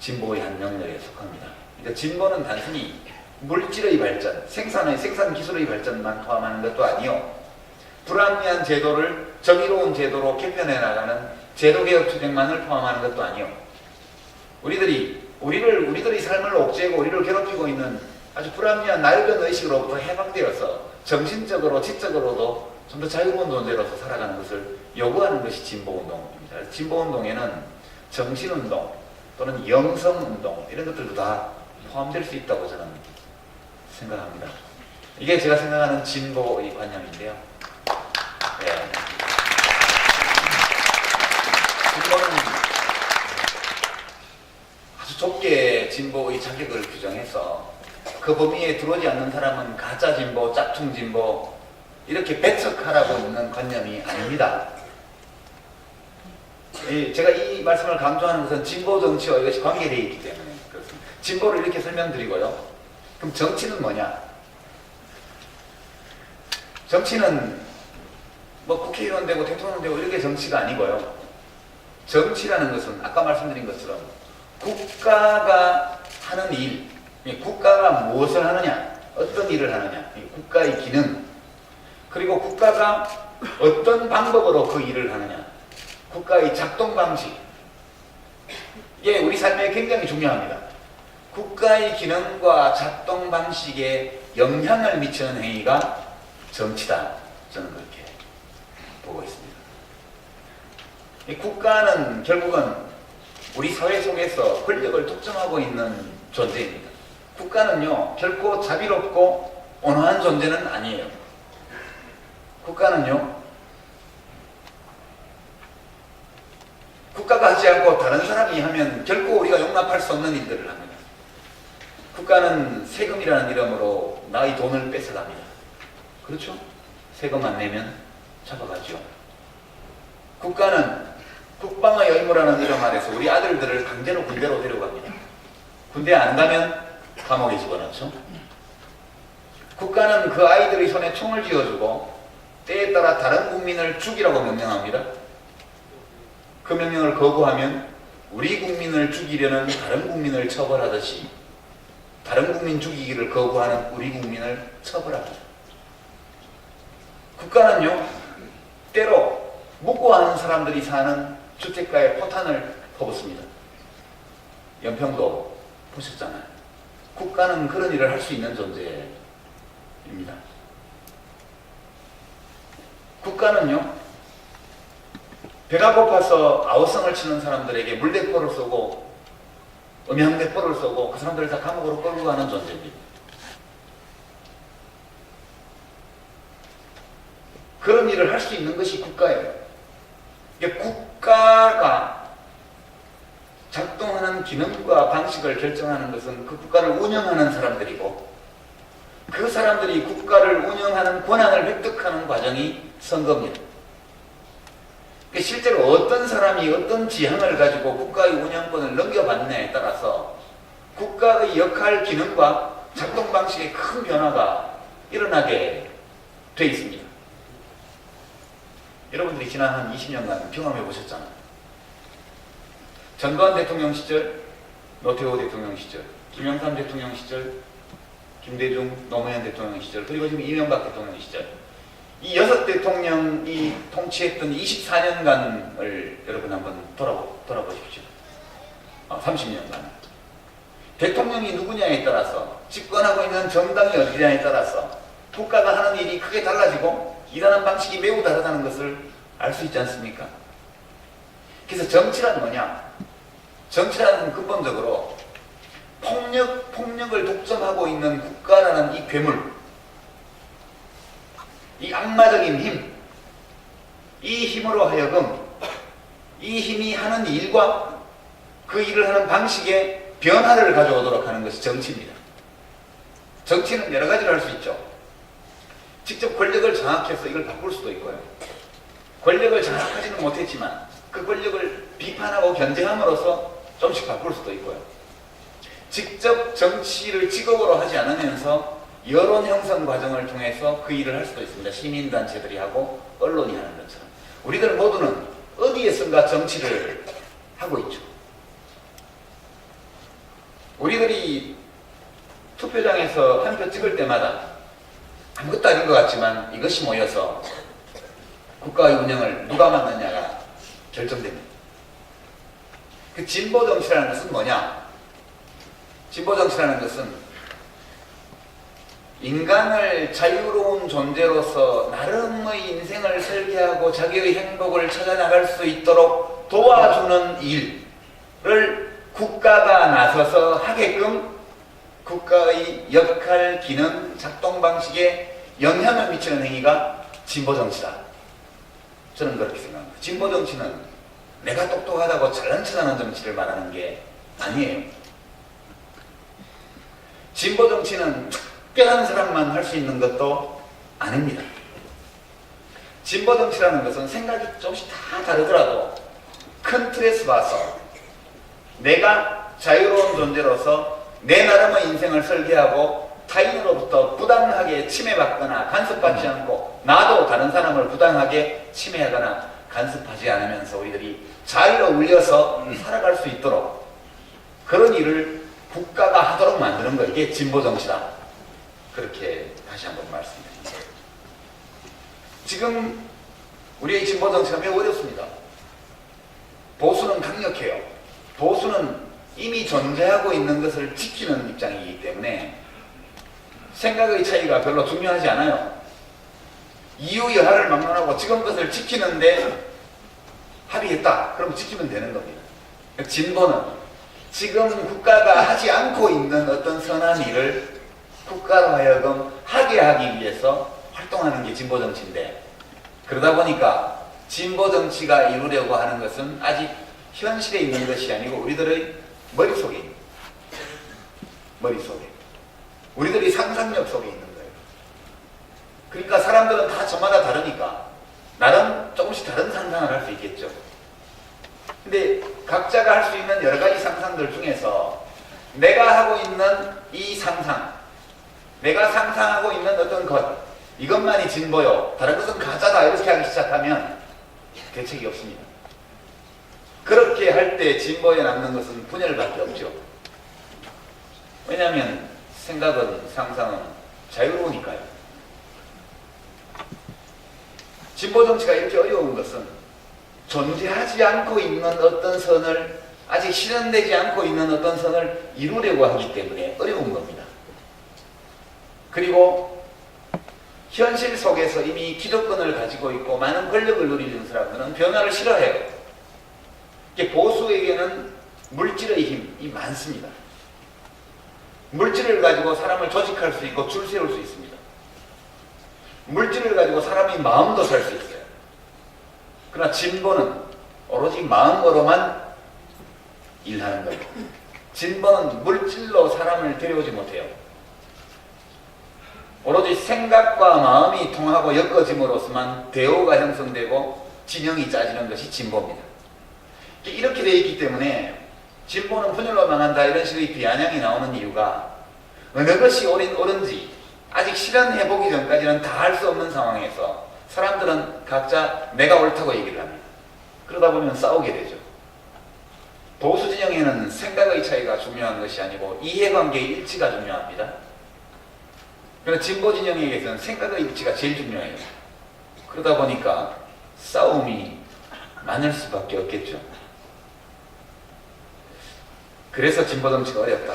진보의 한 영역에 속합니다. 그러니까 진보는 단순히 물질의 발전, 생산의 생산 기술의 발전만 포함하는 것도 아니요. 불합리한 제도를 정의로운 제도로 개편해 나가는 제도 개혁 투쟁만을 포함하는 것도 아니요. 우리들이 우리를 우리들의 삶을 옥죄고 우리를 괴롭히고 있는 아주 불합리한 낡은 의식으로부터 해방되어서 정신적으로 지적으로도 좀 더 자유로운 존재로서 살아가는 것을 요구하는 것이 진보운동입니다. 진보운동에는 정신운동 또는 영성운동 이런 것들도 다 포함될 수 있다고 저는 생각합니다. 이게 제가 생각하는 진보의 관념인데요. 네. 진보는 아주 좁게 진보의 자격을 규정해서 그 범위에 들어오지 않는 사람은 가짜 진보, 짝퉁 진보 이렇게 배척하라고 있는 관념이 아닙니다. 이, 제가 이 말씀을 강조하는 것은 진보 정치와 이것이 관계되어 있기 때문에 그렇습니다. 진보를 이렇게 설명드리고요. 그럼 정치는 뭐냐? 정치는 뭐 국회의원 되고 대통령 되고 이렇게 정치가 아니고요. 정치라는 것은 아까 말씀드린 것처럼 국가가 하는 일, 이 국가가 무엇을 하느냐, 어떤 일을 하느냐, 이 국가의 기능, 그리고 국가가 어떤 방법으로 그 일을 하느냐, 국가의 작동 방식, 이게 우리 삶에 굉장히 중요합니다. 국가의 기능과 작동 방식에 영향을 미치는 행위가 정치다. 저는 그렇게 보고 있습니다. 이 국가는 결국은 우리 사회 속에서 권력을 독점하고 있는 존재입니다. 국가는요, 결코 자비롭고 온화한 존재는 아니에요. 국가는요, 국가가 하지 않고 다른 사람이 하면 결코 우리가 용납할 수 없는 일들을 합니다. 국가는 세금이라는 이름으로 나의 돈을 뺏어갑니다. 그렇죠? 세금 안 내면 잡아가죠. 국가는 국방의 의무라는 이름 아래서 우리 아들들을 강제로 군대로 데려갑니다. 군대 안 가면 감옥에 집어넣죠. 국가는 그 아이들의 손에 총을 쥐어주고 때에 따라 다른 국민을 죽이라고 명령합니다. 그 명령을 거부하면 우리 국민을 죽이려는 다른 국민을 처벌하듯이 다른 국민 죽이기를 거부하는 우리 국민을 처벌합니다. 국가는요, 때로 묵고하는 사람들이 사는 주택가에 포탄을 퍼붓습니다. 연평도 보셨잖아요. 국가는 그런 일을 할 수 있는 존재입니다. 국가는요, 배가 고파서 아우성을 치는 사람들에게 물대포를 쏘고 음향대포를 쏘고 그 사람들을 다 감옥으로 끌고 가는 존재입니다. 그런 일을 할 수 있는 것이 국가예요. 이게 국가가 작동하는 기능과 방식을 결정하는 것은 그 국가를 운영하는 사람들이고 그 사람들이 국가를 운영하는 권한을 획득하는 과정이 선거입니다. 그러니까 실제로 어떤 사람이 어떤 지향을 가지고 국가의 운영권을 넘겨받느냐에 따라서 국가의 역할, 기능과 작동 방식에 큰 변화가 일어나게 돼 있습니다. 여러분들이 지난 한 20년간 경험해 보셨잖아요. 전두환 대통령 시절, 노태우 대통령 시절, 김영삼 대통령 시절, 김대중, 노무현 대통령 시절, 그리고 지금 이명박 대통령 시절. 이 여섯 대통령이 통치했던 24년간을 여러분 한번 돌아보, 돌아보십시오. 어, 30년간. 대통령이 누구냐에 따라서, 집권하고 있는 정당이 어디냐에 따라서, 국가가 하는 일이 크게 달라지고, 일하는 방식이 매우 다르다는 것을 알 수 있지 않습니까? 그래서 정치란 뭐냐? 정치라는 근본적으로 폭력, 폭력을 독점하고 있는 국가라는 이 괴물, 이 악마적인 힘, 이 힘으로 하여금 이 힘이 하는 일과 그 일을 하는 방식에 변화를 가져오도록 하는 것이 정치입니다. 정치는 여러 가지를 할 수 있죠. 직접 권력을 장악해서 이걸 바꿀 수도 있고요. 권력을 장악하지는 못했지만 그 권력을 비판하고 견제함으로써 좀씩 바꿀 수도 있고요. 직접 정치를 직업으로 하지 않으면서 여론 형성 과정을 통해서 그 일을 할 수도 있습니다. 시민단체들이 하고 언론이 하는 것처럼. 우리들 모두는 어디에선가 정치를 하고 있죠. 우리들이 투표장에서 한 표 찍을 때마다 아무것도 아닌 것 같지만 이것이 모여서 국가의 운영을 누가 맡느냐가 결정됩니다. 그 진보 정치라는 것은 뭐냐? 진보 정치라는 것은 인간을 자유로운 존재로서 나름의 인생을 설계하고 자기의 행복을 찾아나갈 수 있도록 도와주는 일을 국가가 나서서 하게끔 국가의 역할, 기능, 작동 방식에 영향을 미치는 행위가 진보 정치다. 저는 그렇게 생각합니다. 진보 정치는 내가 똑똑하다고 잘난 척하는 정치를 말하는 게 아니에요. 진보 정치는 특별한 사람만 할 수 있는 것도 아닙니다. 진보 정치라는 것은 생각이 조금씩 다 다르더라도 큰 틀에서 봐서 내가 자유로운 존재로서 내 나름의 인생을 설계하고 타인으로부터 부당하게 침해받거나 간섭받지 않고 나도 다른 사람을 부당하게 침해하거나 간섭하지 않으면서 우리들이 자유로 울려서 살아갈 수 있도록 그런 일을 국가가 하도록 만드는 거 이게 진보 정치다. 그렇게 다시 한번 말씀드립니다. 지금 우리의 진보 정치가 매우 어렵습니다. 보수는 강력해요. 보수는 이미 존재하고 있는 것을 지키는 입장이기 때문에 생각의 차이가 별로 중요하지 않아요. 이유 여하를 막론하고 지금 것을 지키는데 합의했다. 그럼 지키면 되는 겁니다. 진보는 지금 국가가 하지 않고 있는 어떤 선한 일을 국가로 하여금 하게 하기 위해서 활동하는 게 진보 정치인데 그러다 보니까 진보 정치가 이루려고 하는 것은 아직 현실에 있는 것이 아니고 우리들의 머릿속에 머릿속에 우리들이 상상력 속에 있는 거예요. 그러니까 사람들은 다 저마다 다르니까 나름 조금씩 다른 상상을 할 수 있겠죠. 근데 각자가 할 수 있는 여러 가지 상상들 중에서 내가 하고 있는 이 상상, 내가 상상하고 있는 어떤 것, 이것만이 진보요. 다른 것은 가짜다. 이렇게 하기 시작하면 대책이 없습니다. 그렇게 할 때 진보에 남는 것은 분열밖에 없죠. 왜냐하면 생각은 상상은 자유로우니까요. 진보 정치가 이렇게 어려운 것은 존재하지 않고 있는 어떤 선을 아직 실현되지 않고 있는 어떤 선을 이루려고 하기 때문에 어려운 겁니다. 그리고 현실 속에서 이미 기득권을 가지고 있고 많은 권력을 누리는 사람들은 변화를 싫어해요. 보수에게는 물질의 힘이 많습니다. 물질을 가지고 사람을 조직할 수 있고 줄 세울 수 있습니다. 물질을 가지고 사람이 마음도 살 수 있어요. 그러나 진보는 오로지 마음으로만 일하는 거예요. 진보는 물질로 사람을 데려오지 못해요. 오로지 생각과 마음이 통하고 엮어짐으로써만 대오가 형성되고 진영이 짜지는 것이 진보입니다. 이렇게 되어 있기 때문에 진보는 분열로 망한다 이런 식의 비아냥이 나오는 이유가 어느 것이 옳은, 옳은지 아직 실현해 보기 전까지는 다할수 없는 상황에서 사람들은 각자 내가 옳다고 얘기를 합니다. 그러다 보면 싸우게 되죠. 보수 진영에는 생각의 차이가 중요한 것이 아니고 이해관계의 일치가 중요합니다. 그러나 진보 진영에게서는 생각의 일치가 제일 중요해요. 그러다 보니까 싸움이 많을 수밖에 없겠죠. 그래서 진보 정치가 어렵다.